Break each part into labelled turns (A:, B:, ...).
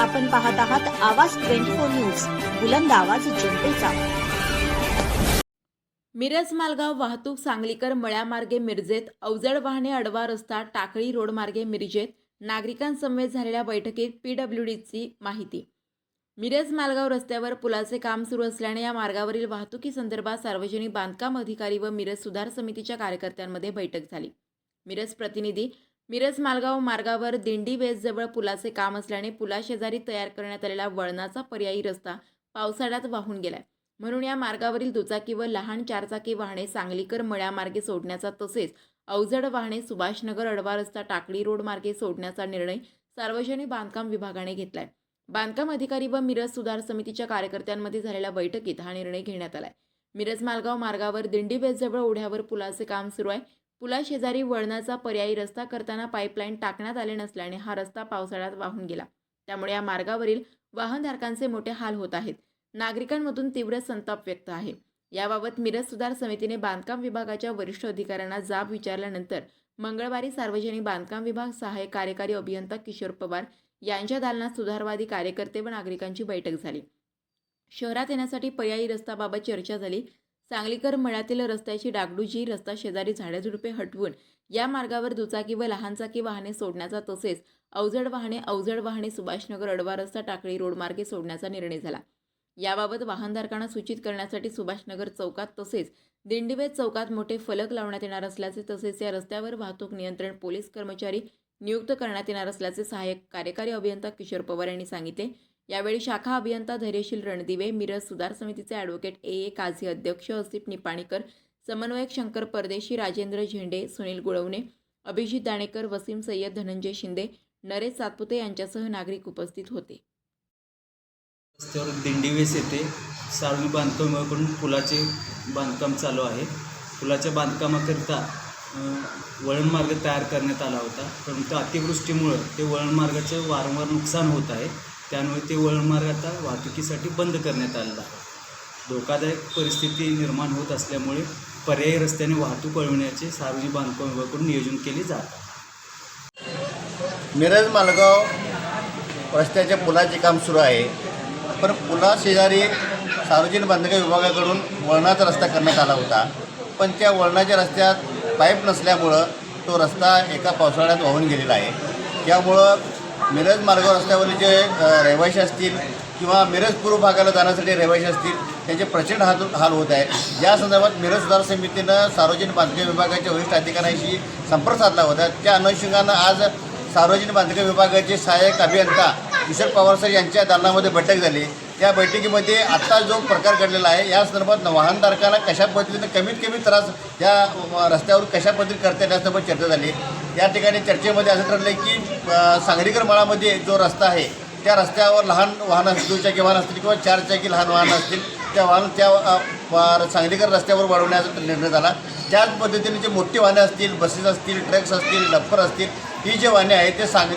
A: आपण पाहत आहात आवाज ट्वेंटी फोर न्यूज बुलंद आवाज जनतेचा.
B: मिरज मालगाव वाहतूक सांगलीकर मळ्यामार्गे मिरजेत अवजड वाहने अडवा रस्ता टाकळी रोडमार्गे मिरजेत नागरिकांसमवेत झालेल्या बैठकीत पीडब्ल्यूडीची माहिती. मिरज मालगाव रस्त्यावर पुलाचे काम सुरू असल्याने या मार्गावरील वाहतुकीसंदर्भात सार्वजनिक बांधकाम अधिकारी व मिरज सुधार समितीच्या कार्यकर्त्यांमध्ये बैठक झाली. मिरज प्रतिनिधी मिरज मालगाव मार्गावर दिंडी बेसजवळ पुलाचे काम असल्याने पुलाशेजारी तयार करण्यात आलेला वळणाचा पर्यायी रस्ता पावसाळ्यात वाहून गेलाय. म्हणून या मार्गावरील दुचाकी व लहान चारचाकी वाहने सांगलीकर मळ्यामार्गे सोडण्याचा तसेच अवजड वाहने सुभाषनगर अडवा रस्ता टाकळी रोड मार्गे सोडण्याचा निर्णय सार्वजनिक बांधकाम विभागाने घेतलाय. बांधकाम अधिकारी व मिरज सुधार समितीच्या कार्यकर्त्यांमध्ये झालेल्या बैठकीत हा निर्णय घेण्यात आलाय. मिरज मालगाव मार्गावर दिंडी बेसजवळ ओढ्यावर पुलाचे काम सुरू आहे. पुलाशेजारी वळणाचा पर्यायी रस्ता करताना पाईपलाईन टाकण्यात आले नसल्याने हा रस्ता पावसाळ्यात वाहून गेला. त्यामुळे या मार्गावरील वाहनधारकांचे मोठे हाल होत आहेत. नागरिकांमधून तीव्र संताप व्यक्त आहे. याबाबत मिरज सुधार समितीने बांधकाम विभागाच्या वरिष्ठ अधिकाऱ्यांना जाब विचारल्यानंतर मंगळवारी सार्वजनिक बांधकाम विभाग सहाय्यक कार्यकारी अभियंता किशोर पवार यांच्या दालनात सुधारवादी कार्यकर्ते व नागरिकांची बैठक झाली. शहरात येण्यासाठी पर्यायी रस्ताबाबत चर्चा झाली. सांगलीकर मळ्यातील रस्त्याची डागडुजी रस्ता शेजारी झाडेझुडपे हटवून या मार्गावर दुचाकी व लहानचाकी वाहने सोडण्याचा तसेच अवजड वाहने अवजड वाहने सुभाषनगर अडवा रस्ता टाकळी रोडमार्गे सोडण्याचा निर्णय झाला. याबाबत वाहनधारकांना सूचित करण्यासाठी सुभाषनगर चौकात तसेच दिंडीवेद चौकात मोठे फलक लावण्यात येणार असल्याचे तसेच या रस्त्यावर वाहतूक नियंत्रण पोलीस कर्मचारी नियुक्त करण्यात येणार असल्याचे सहाय्यक कार्यकारी अभियंता किशोर पवार यांनी सांगितले. यावेळी शाखा अभियंता धैर्यशील रणदिवे मिरज सुधार समितीचे ॲडव्होकेट ए ए काझी अध्यक्ष असिफ निपाणीकर समन्वयक शंकर परदेशी राजेंद्र झेंडे सुनील गुळवणे अभिजित दाणेकर वसीम सय्यद धनंजय शिंदे नरेश सातपुते यांच्यासह नागरिक उपस्थित होते.
C: रस्त्यावर दिंडीवेस येथे सार्वजनिक बांधकामाकडून पुलाचे बांधकाम चालू आहे. पुलाच्या बांधकामाकरिता वळणमार्ग तयार करण्यात आला होता. परंतु अतिवृष्टीमुळं ते वळणमार्गाचं वारंवार नुकसान होत आहे. त्यामुळे ते वळणमार्ग आता वाहतुकीसाठी बंद करण्यात आलेला आहे. धोकादायक परिस्थिती निर्माण होत असल्यामुळे पर्यायी रस्त्याने वाहतूक वळविण्याचे सार्वजनिक बांधकाम विभागाकडून नियोजन केले जात
D: मिरज मालगाव रस्त्याच्या पुलाचे काम सुरू आहे. पण पुला शेजारी सार्वजनिक बांधकाम विभागाकडून वळणाचा रस्ता करण्यात आला होता. पण त्या वळणाच्या रस्त्यात पाईप नसल्यामुळं तो रस्ता एका पावसाळ्यात वाहून गेलेला आहे. त्यामुळं मिरज मार्गावर रस्त्यावरील जे अ, रहिवासी असतील किंवा मिरज पूर्व भागाला जाण्यासाठी रहिवासी असतील त्यांचे प्रचंड हाल हाल होत आहे या संदर्भात मिरज सुधार समितीनं सार्वजनिक बांधकाम विभागाच्या वरिष्ठ अधिकाऱ्यांशी संपर्क साधला होता. त्या अनुषंगानं आज सार्वजनिक बांधकाम विभागाचे सहाय्यक अभियंता किशोर पवार सर यांच्या दालनामध्ये बैठक झाली. त्या बैठकीमध्ये आत्ता जो प्रकार घडलेला आहे या संदर्भात वाहनधारकांना कशा पद्धतीनं कमीत कमी त्रास या रस्त्यावर कशा पद्धतीने करता येईल यासंदर्भात चर्चा झाली. या ठिकाणी चर्चेमध्ये असं ठरलं की सांगलीकर मळामध्ये जो रस्ता आहे त्या रस्त्यावर लहान वाहनं असतील दुचाकी वाहन असतील किंवा चारचाकी लहान वाहनं असतील त्या वाहन त्या वा- सांगलीकर रस्त्यावर वाढवण्याचा निर्णय झाला. त्याच पद्धतीने जे मोठी वाहने असतील बसेस असतील ट्रक्स असतील डप्पर असतील ही जे वाहने आहेत ते सांग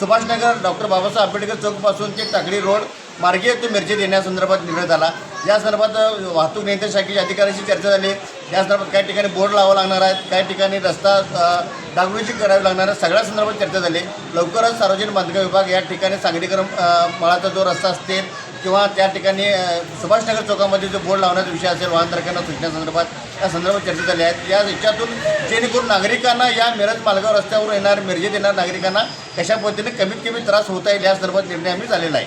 D: सुभाषनगर डॉक्टर बाबासाहेब आंबेडकर चौकपासून ते टाकळी रोड मार्गे ते मिरजेत येण्यासंदर्भात निर्णय झाला. या संदर्भात वाहतूक नियंत्रण शाखेच्या अधिकाऱ्यांशी चर्चा झाली. या संदर्भात काही ठिकाणी बोर्ड लावावं लागणार आहेत. काही ठिकाणी रस्ता अ, डागडुजी करावी लागणार आहे सगळ्या संदर्भात चर्चा झाली. लवकरच सार्वजनिक बांधकाम विभाग या ठिकाणी सांगलीकर मळाचा जो रस्ता असतील किंवा त्या ठिकाणी सुभाषनगर चौकामध्ये जो बोर्ड लावण्याचा विषय असेल वाहनधारकांना सूचण्यासंदर्भात या संदर्भात चर्चा झाली आहेत या याच्यातून जेणेकरून नागरिकांना या मिरज मालगाव रस्त्यावर येणार मिरजेत येणार नागरिकांना कशा पद्धतीने कमीत कमी त्रास होता येईल या संदर्भात निर्णय आम्ही झालेला आहे.